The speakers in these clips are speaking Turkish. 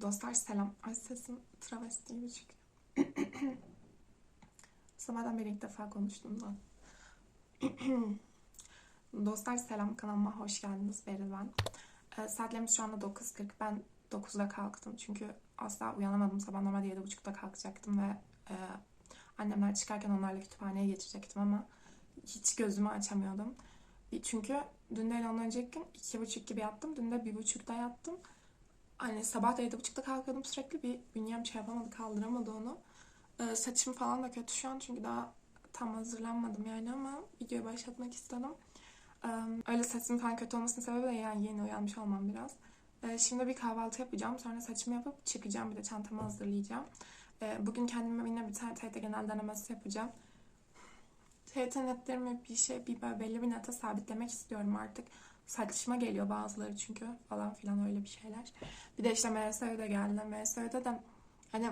Dostlar selam. Ay sesim travesti gibi çıkıyor. Sabahdan beri ilk defa konuştum da. Dostlar selam kanalıma hoş geldiniz. Beril ben. Ee, saatlerimiz şu anda 9.40. Ben 9'da kalktım çünkü asla uyanamadım. Sabah normalde 7.30'da kalkacaktım ve e, annemler çıkarken onlarla kütüphaneye geçecektim ama hiç gözümü açamıyordum. Çünkü dün değil ondan önceki gün 2.30 gibi yattım. Dün de 1.30'da yattım. Hani sabah da 7.30'da kalkıyordum sürekli. Bir bünyem şey yapamadı, kaldıramadı onu. Ee, saçım falan da kötü şu an çünkü daha tam hazırlanmadım yani ama videoyu başlatmak istedim. Ee, öyle saçım falan kötü olmasının sebebi de yani yeni uyanmış olmam biraz. Ee, şimdi bir kahvaltı yapacağım. Sonra saçımı yapıp çıkacağım. Bir de çantamı hazırlayacağım. Ee, bugün kendime yine bir tane TYT genel denemesi yapacağım. TYT netlerimi bir şey bir belli bir nete sabitlemek istiyorum artık. Saçma geliyor bazıları çünkü falan filan öyle bir şeyler. Bir de işte MSÖ'de geldi. MSÖ'de de hani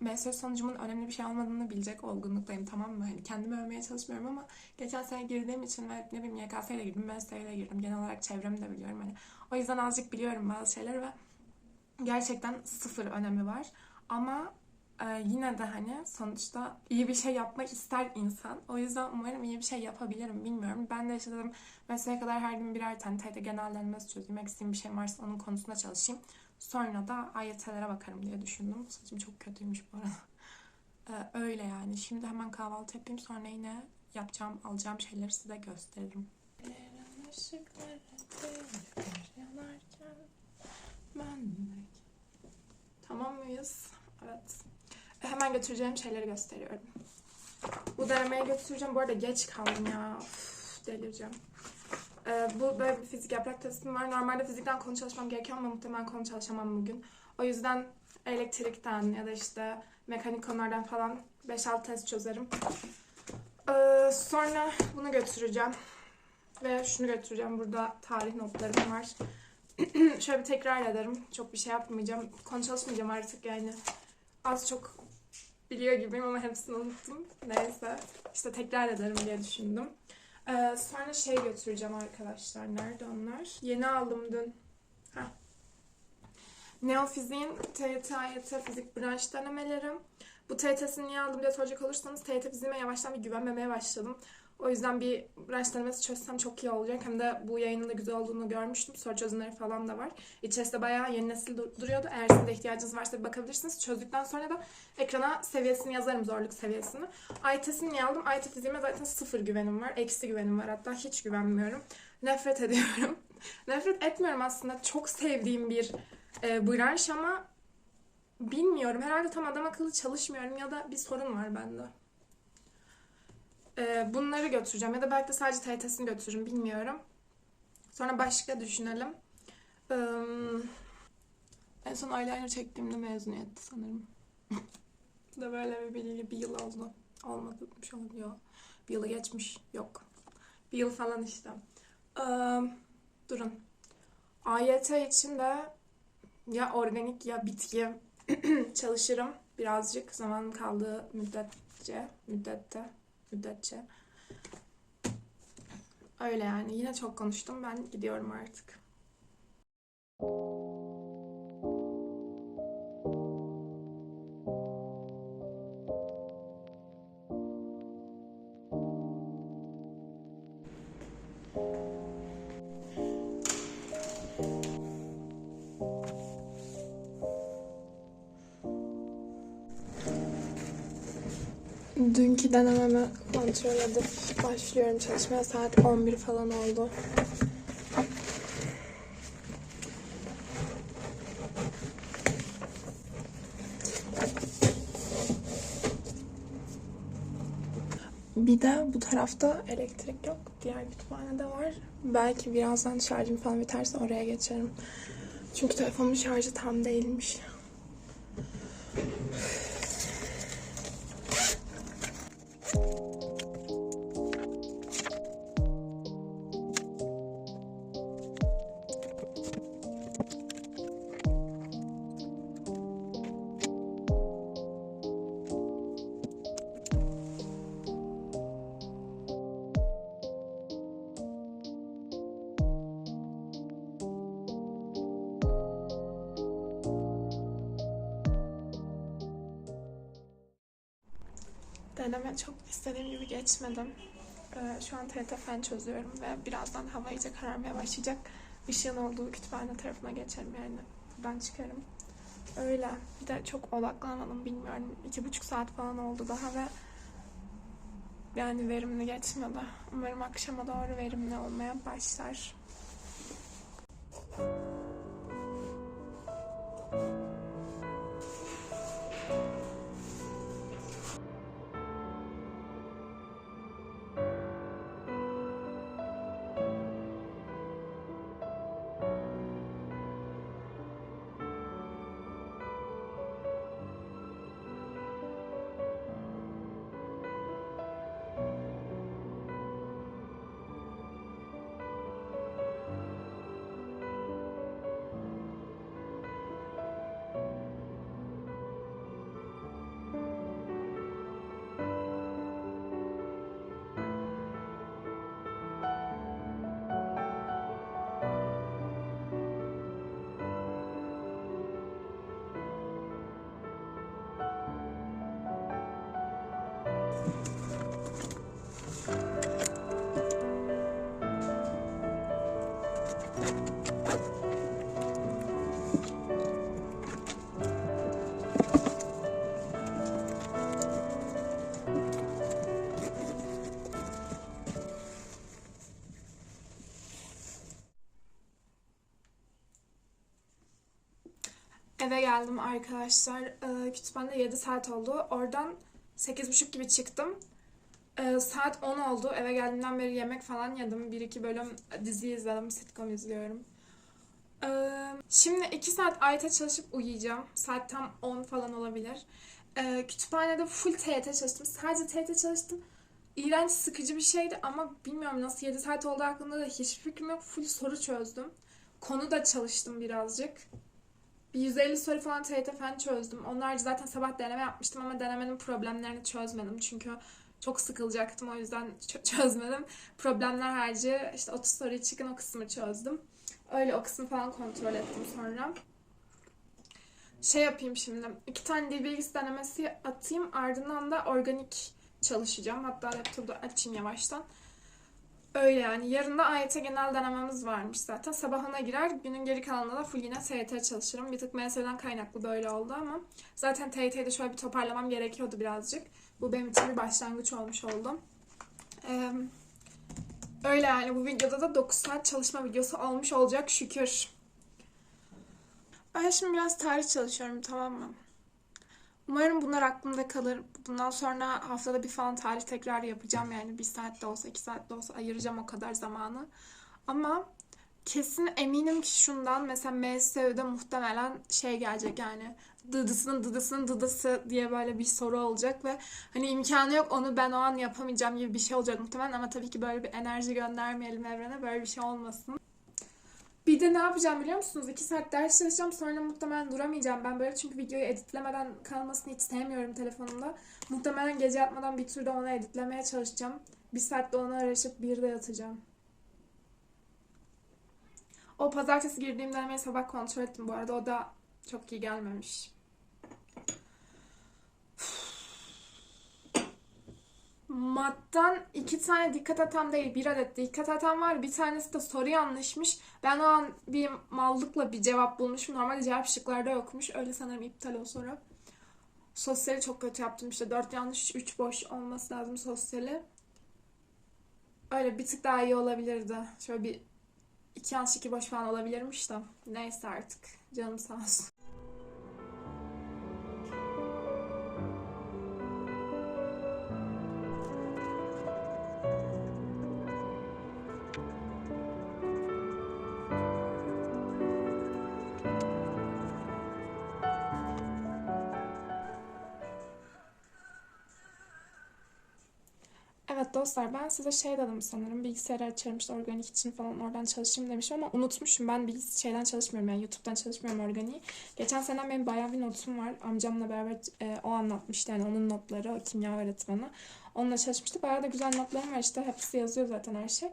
MSÖ sonucumun önemli bir şey olmadığını bilecek olgunluktayım tamam mı? Hani kendimi övmeye çalışmıyorum ama geçen sene girdiğim için ve ne bileyim YKS'ye girdim, MSÖ'ye girdim. Genel olarak çevremi de biliyorum hani. O yüzden azıcık biliyorum bazı şeyleri ve gerçekten sıfır önemi var. Ama ee, yine de hani sonuçta iyi bir şey yapmak ister insan. O yüzden umarım iyi bir şey yapabilirim bilmiyorum. Ben de dedim mesela kadar her gün birer tane TYT genellenmesi çözeyim. Eksiğim bir şey varsa onun konusunda çalışayım. Sonra da AYT'lere bakarım diye düşündüm. Saçım çok kötüymüş bu arada. Ee, öyle yani. Şimdi hemen kahvaltı yapayım. Sonra yine yapacağım, alacağım şeyleri size gösteririm. Tamam mıyız? Evet. Hemen götüreceğim şeyleri gösteriyorum. Bu denemeye götüreceğim. Bu arada geç kaldım ya. Uf, delireceğim. Ee, bu böyle bir fizik yaprak testim var. Normalde fizikten konu çalışmam gerekiyor ama muhtemelen konu çalışamam bugün. O yüzden elektrikten ya da işte mekanik konulardan falan 5-6 test çözerim. Ee, sonra bunu götüreceğim. Ve şunu götüreceğim. Burada tarih notlarım var. Şöyle bir tekrar ederim. Çok bir şey yapmayacağım. Konu çalışmayacağım artık yani. Az çok biliyor gibiyim ama hepsini unuttum. Neyse. İşte tekrar ederim diye düşündüm. Ee, sonra şey götüreceğim arkadaşlar. Nerede onlar? Yeni aldım dün. Heh. Neofizik'in TYT, AYT fizik branş denemeleri. Bu TYT'sini niye aldım diye soracak olursanız TYT fiziğime yavaştan bir güvenmemeye başladım. O yüzden bir branş denemesi çözsem çok iyi olacak. Hem de bu yayının da güzel olduğunu görmüştüm. Soru çözümleri falan da var. İçerisinde bayağı yeni nesil duruyordu. Eğer sizin de ihtiyacınız varsa bir bakabilirsiniz. Çözdükten sonra da ekrana seviyesini yazarım, zorluk seviyesini. IT'sini niye aldım? IT fiziğime zaten sıfır güvenim var. Eksi güvenim var hatta. Hiç güvenmiyorum. Nefret ediyorum. Nefret etmiyorum aslında. Çok sevdiğim bir e, branş ama bilmiyorum. Herhalde tam adam akıllı çalışmıyorum ya da bir sorun var bende. Ee, bunları götüreceğim ya da belki de sadece TYT'sini götürürüm bilmiyorum. Sonra başka düşünelim. Ee, en son eyeliner çektiğimde mezuniyetti sanırım. da böyle bir, bir, bir yıl oldu. Olmadı bir şey oldu. Yok. Bir yılı geçmiş. Yok. Bir yıl falan işte. Ee, durun. AYT için de ya organik ya bitki çalışırım birazcık zaman kaldığı müddetçe müddette müddetçe. Öyle yani. Yine çok konuştum. Ben gidiyorum artık. Dünkü denememi kontrol edip başlıyorum çalışmaya. Saat 11 falan oldu. Bir de bu tarafta elektrik yok. Diğer kütüphanede var. Belki birazdan şarjım falan biterse oraya geçerim. Çünkü telefonumun şarjı tam değilmiş. you deneme çok istediğim gibi geçmedim. Ee, şu an TRT fen çözüyorum ve birazdan hava iyice kararmaya başlayacak. Işığın olduğu kütüphane tarafına geçerim yani. Buradan çıkarım. Öyle. Bir de çok odaklanmadım bilmiyorum. iki buçuk saat falan oldu daha ve yani verimli geçmedi. Umarım akşama doğru verimli olmaya başlar. Eve geldim arkadaşlar. Ee, kütüphanede 7 saat oldu. Oradan 8.30 gibi çıktım. Ee, saat 10 oldu. Eve geldiğimden beri yemek falan yedim. 1-2 bölüm dizi izledim. Sitcom izliyorum. Ee, şimdi 2 saat AYT çalışıp uyuyacağım. Saat tam 10 falan olabilir. Ee, kütüphanede full TYT çalıştım. Sadece TYT çalıştım. İğrenç sıkıcı bir şeydi ama bilmiyorum nasıl 7 saat oldu hakkında da hiçbir fikrim yok. Full soru çözdüm. Konu da çalıştım birazcık. Bir 150 soru falan TYT fen çözdüm. Onlar zaten sabah deneme yapmıştım ama denemenin problemlerini çözmedim. Çünkü çok sıkılacaktım o yüzden çö- çözmedim. Problemler harici işte 30 soruyu çıkın o kısmı çözdüm. Öyle o kısmı falan kontrol ettim sonra. Şey yapayım şimdi. iki tane dil bilgisi denemesi atayım. Ardından da organik çalışacağım. Hatta laptopu açayım yavaştan. Öyle yani. Yarın da AYT genel denememiz varmış zaten. Sabahına girer. Günün geri kalanında da full yine SYT çalışırım. Bir tık MS'den kaynaklı böyle oldu ama zaten TYT'de şöyle bir toparlamam gerekiyordu birazcık. Bu benim için bir başlangıç olmuş oldu. Ee, öyle yani bu videoda da 9 saat çalışma videosu olmuş olacak şükür. Ben şimdi biraz tarih çalışıyorum tamam mı? Umarım bunlar aklımda kalır. Bundan sonra haftada bir falan tarih tekrar yapacağım. Yani bir saat de olsa iki saat de olsa ayıracağım o kadar zamanı. Ama kesin eminim ki şundan mesela MSÜ'de muhtemelen şey gelecek yani dıdısının dıdısının dıdısı diye böyle bir soru olacak ve hani imkanı yok onu ben o an yapamayacağım gibi bir şey olacak muhtemelen ama tabii ki böyle bir enerji göndermeyelim evrene böyle bir şey olmasın. Bir de ne yapacağım biliyor musunuz? 2 saat ders çalışacağım sonra muhtemelen duramayacağım. Ben böyle çünkü videoyu editlemeden kalmasını hiç sevmiyorum telefonumda. Muhtemelen gece yatmadan bir türde onu editlemeye çalışacağım. Bir saatte onu araşıp bir de yatacağım. O pazartesi girdiğim denemeyi sabah kontrol ettim bu arada. O da çok iyi gelmemiş. Mattan iki tane dikkat atan değil bir adet dikkat atan var. Bir tanesi de soru yanlışmış. Ben o an bir mallıkla bir cevap bulmuşum. Normalde cevap şıklarda yokmuş. Öyle sanırım iptal o soru. Sosyali çok kötü yaptım işte. Dört yanlış, üç boş olması lazım sosyali. Öyle bir tık daha iyi olabilirdi. Şöyle bir iki yanlış iki boş falan olabilirmiş de. Neyse artık. Canım sağ olsun. Evet dostlar ben size şey dedim sanırım bilgisayarı açarım işte organik için falan oradan çalışayım demişim ama unutmuşum ben bilgis şeyden çalışmıyorum yani YouTube'dan çalışmıyorum organiği. Geçen sene benim bayağı bir notum var amcamla beraber e, o anlatmıştı yani onun notları o kimya öğretmeni. Onunla çalışmıştı bayağı da güzel notlarım var işte hepsi yazıyor zaten her şey.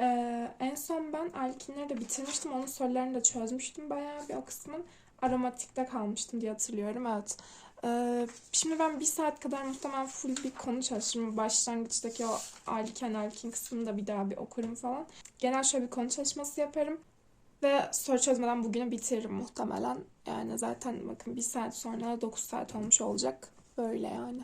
Ee, en son ben alkinleri de bitirmiştim onun sorularını da çözmüştüm bayağı bir o kısmın aromatikte kalmıştım diye hatırlıyorum evet. Ee, şimdi ben bir saat kadar muhtemelen full bir konu çalışırım. Başlangıçtaki o Alken Alkin kısmını da bir daha bir okurum falan. Genel şöyle bir konu çalışması yaparım. Ve soru çözmeden bugünü bitiririm muhtemelen. Yani zaten bakın bir saat sonra 9 saat olmuş olacak. Böyle yani.